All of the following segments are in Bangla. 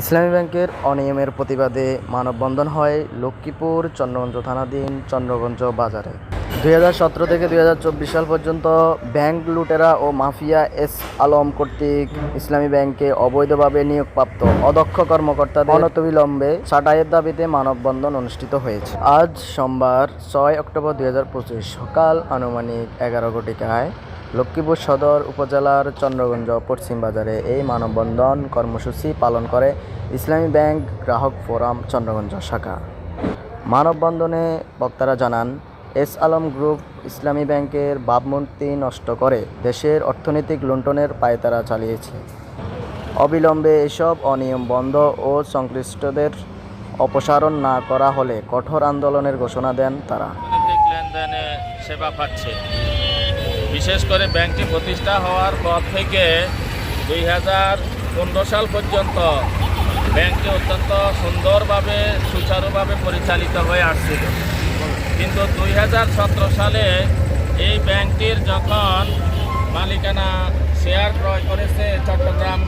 ইসলামী ব্যাংকের অনিয়মের প্রতিবাদে মানববন্ধন হয় লক্ষ্মীপুর চন্দ্রগঞ্জ থানাধীন চন্দ্রগঞ্জ বাজারে। দুই হাজার সতেরো থেকে দুই হাজার চব্বিশ সাল পর্যন্ত ব্যাংক লুটেরা ও মাফিয়া এস আলম কর্তৃক ইসলামী ব্যাংকে অবৈধভাবে নিয়োগপ্রাপ্ত অদক্ষ কর্মকর্তাদের অনতবিলম্বে ছাঁটাইয়ের দাবিতে মানববন্ধন অনুষ্ঠিত হয়েছে। আজ সোমবার ছয় অক্টোবর দুই হাজার পঁচিশ সকাল আনুমানিক এগারো ঘটিকায় লক্ষ্মীপুর সদর উপজেলার চন্দ্রগঞ্জ পশ্চিম বাজারে এই মানববন্ধন কর্মসূচি পালন করে ইসলামী ব্যাংক গ্রাহক ফোরাম চন্দ্রগঞ্জ শাখা। মানববন্ধনে বক্তারা জানান, এস আলম গ্রুপ ইসলামী ব্যাংকের ভাবমূর্তি নষ্ট করে দেশের অর্থনৈতিক লুণ্ঠনের পায়তারা চালিয়েছে। অবিলম্বে এসব অনিয়ম বন্ধ ও সংশ্লিষ্টদের অপসারণ না করা হলে কঠোর আন্দোলনের ঘোষণা দেন তারা। সেবা পাচ্ছে। বিশেষ করে ব্যাংকটি প্রতিষ্ঠা হওয়ার পর থেকে দুই হাজার পনেরো সাল পর্যন্ত ব্যাংকটি অত্যন্ত সুন্দরভাবে, সুচারুভাবে পরিচালিত হয়ে আসছিল। কিন্তু দুই হাজার সতেরো সালে এই ব্যাংকটির যখন মালিকানা শেয়ার ক্রয় করেছে চট্টগ্রাম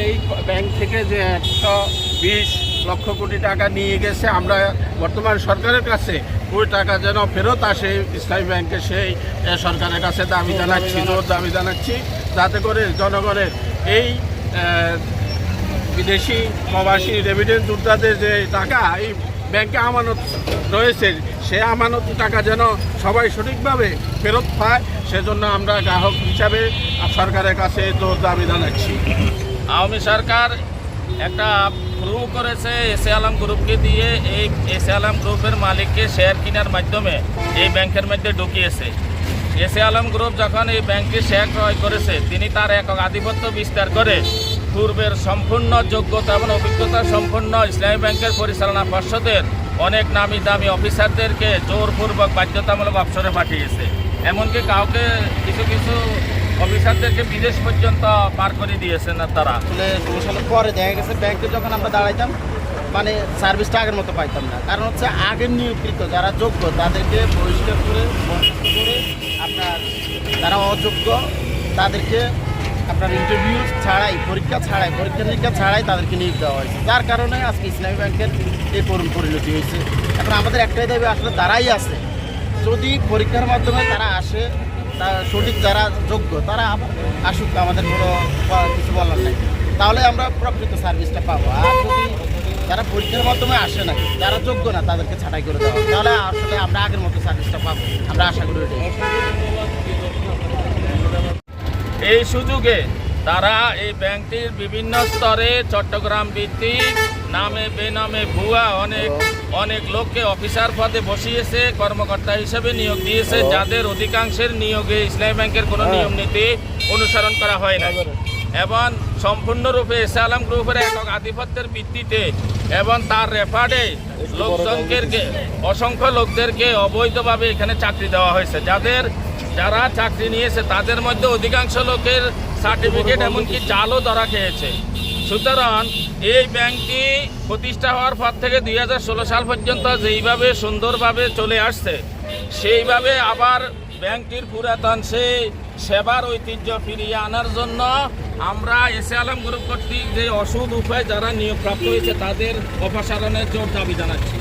এই ব্যাংক থেকে যে একশো বিশ লক্ষ কোটি টাকা নিয়ে গেছে, আমরা বর্তমান সরকারের কাছে ওই টাকা যেন ফেরত আসে ইসলামী ব্যাংকে সেই সরকারের কাছে দাবি জানাচ্ছি জোর দাবি জানাচ্ছি, যাতে করে জনগণের এই বিদেশি প্রবাসী রেমিডেন্স যোদ্ধাদের যে টাকা এই ব্যাংকে আমানত রয়েছে, সে আমানত টাকা যেন সবাই সঠিকভাবে ফেরত পায়, সেজন্য আমরা গ্রাহক হিসাবে সরকারের কাছে জোর দাবি জানাচ্ছি। আওয়ামী সরকার একটা প্রুভ করেছে এসে আলম গ্রুপকে দিয়ে এই এসে আলম গ্রুপের মালিককে শেয়ার কেনার মাধ্যমে এই ব্যাংকের মধ্যে ঢুকিয়েছে। এসে আলম গ্রুপ যখন এই ব্যাংকে শেয়ার ক্রয় করেছে, তিনি তার একক আধিপত্য বিস্তার করে পূর্বের সম্পূর্ণ যোগ্যতা এবং অভিজ্ঞতা সম্পন্ন ইসলামী ব্যাংকের পরিচালনা পর্ষদের অনেক নামি দামি অফিসারদেরকে জোরপূর্বক বাধ্যতামূলক অবসরে পাঠিয়েছে। এমনকি কাউকে কিছু কিছু অফিসারদেরকে বিদেশ পর্যন্ত পার করে দিয়েছেন তারা। আসলে সালের পরে দেখা গেছে, ব্যাংকে যখন আমরা দাঁড়াইতাম মানে সার্ভিসটা আগের মতো পাইতাম না। কারণ হচ্ছে আগের নিয়োগকৃত যারা যোগ্য, তাদেরকে বহিষ্কার করে করে আপনার যারা অযোগ্য, তাদেরকে আপনার ইন্টারভিউ ছাড়াই, পরীক্ষা ছাড়াই, পরীক্ষা নিরীক্ষা ছাড়াই তাদেরকে নিয়োগ দেওয়া হয়েছে। যার কারণে আজকে ইসলামী ব্যাংকের এই করুণ পরিণতি হয়েছে। এখন আমাদের একটাই দাবি, আসলে তারাই আছে। যদি পরীক্ষার মাধ্যমে তারা আসে সঠিক যারা যোগ্য, তারা আসুক, আমাদের কোনো কিছু বলার নেই। তাহলে আমরা প্রকৃত সার্ভিসটা পাবো। আর যদি যারা পরীক্ষার মাধ্যমে আসে না, যারা যোগ্য না, তাদেরকে ছাঁটাই করে দেওয়া তাহলে আসলে আমরা আগের মতো সার্ভিসটা পাবো। আমরা আশা করি। এই সুযোগে তারা এই ব্যাংকটির বিভিন্ন স্তরে চট্টগ্রাম ভিত্তিক নামে বেনামে ভুয়া অনেক অনেক লোককে অফিসার পদে বসিয়েছে কর্মকর্তা হিসেবে নিয়োগ দিয়েছে যাদের অধিকাংশের নিয়োগে ইসলামী ব্যাংকের কোনো নিয়ম নীতি অনুসরণ করা হয় না এবং সম্পূর্ণরূপে এসে আলম গ্রুপের একক আধিপত্যের ভিত্তিতে এবং তার রেফার্ডে লোকজনকে অসংখ্য লোকদেরকে অবৈধভাবে এখানে চাকরি দেওয়া হয়েছে। যাদের, যারা চাকরি নিয়েছে, তাদের মধ্যে অধিকাংশ লোকের সার্টিফিকেট এমনকি জালও ধরা খেয়েছে। সুতরাং এই ব্যাংকটি প্রতিষ্ঠা হওয়ার পর থেকে দুই হাজার ষোলো সাল পর্যন্ত যেইভাবে সুন্দরভাবে চলে আসছে, সেইভাবে আবার ব্যাংকটির পুরাতন সেই সেবার ঐতিহ্য ফিরিয়ে আনার জন্য আমরা এসে আলম গ্রুপ কর্তৃক যে অসুদ উপায় যারা নিয়োগপ্রাপ্ত হয়েছে তাদের অপসারণের জোর দাবি জানাচ্ছি।